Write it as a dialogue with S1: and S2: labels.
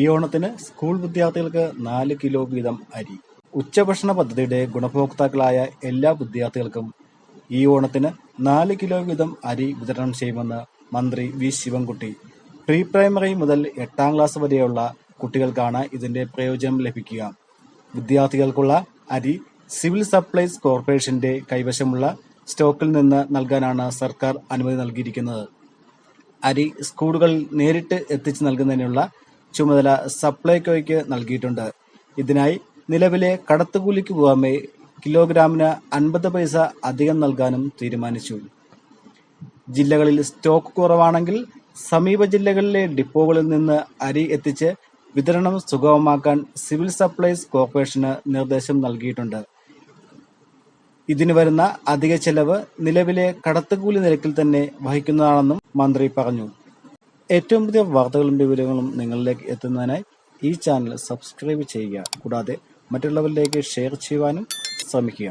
S1: ഈ ഓണത്തിന് സ്കൂൾ വിദ്യാർത്ഥികൾക്ക് നാല് കിലോ വീതം അരി. ഉച്ചഭക്ഷണ പദ്ധതിയുടെ ഗുണഭോക്താക്കളായ എല്ലാ വിദ്യാർത്ഥികൾക്കും ഈ ഓണത്തിന് നാല് കിലോ വീതം അരി വിതരണം ചെയ്യുമെന്ന് മന്ത്രി വി. ശിവൻകുട്ടി. പ്രീ പ്രൈമറി മുതൽ എട്ടാം ക്ലാസ് വരെയുള്ള കുട്ടികൾക്കാണ് ഇതിന്റെ പ്രയോജനം ലഭിക്കുക. വിദ്യാർത്ഥികൾക്കുള്ള അരി സിവിൽ സപ്ലൈസ് കോർപ്പറേഷന്റെ കൈവശമുള്ള സ്റ്റോക്കിൽ നിന്ന് നൽകാനാണ് സർക്കാർ അനുമതി നൽകിയിരിക്കുന്നത്. അരി സ്കൂളുകളിൽ നേരിട്ട് എത്തിച്ചു നൽകുന്നതിനുള്ള ചുമതല സപ്ലൈകോയ്ക്ക് നൽകിയിട്ടുണ്ട്. ഇതിനായി നിലവിലെ കടത്തുകൂലിക്ക് പുറമെ കിലോഗ്രാമിന് അൻപത് പൈസ അധികം നൽകാനും തീരുമാനിച്ചു. ജില്ലകളിൽ സ്റ്റോക്ക് കുറവാണെങ്കിൽ സമീപ ജില്ലകളിലെ ഡിപ്പോകളിൽ നിന്ന് അരി എത്തിച്ച് വിതരണം സുഗമമാക്കാൻ സിവിൽ സപ്ലൈസ് കോർപ്പറേഷന് നിർദ്ദേശം നൽകിയിട്ടുണ്ട്. ഇതിന് വരുന്ന അധിക ചെലവ് നിലവിലെ കടത്തുകൂലി നിരക്കിൽ തന്നെ വഹിക്കുന്നതാണെന്നും മന്ത്രി പറഞ്ഞു. ഏറ്റവും പുതിയ വാർത്തകളും വിവരങ്ങളും നിങ്ങളിലേക്ക് എത്തുന്നതിനായി ഈ ചാനൽ സബ്സ്ക്രൈബ് ചെയ്യുക. കൂടാതെ മറ്റുള്ളവരിലേക്ക് ഷെയർ ചെയ്യുവാനും ശ്രമിക്കുക.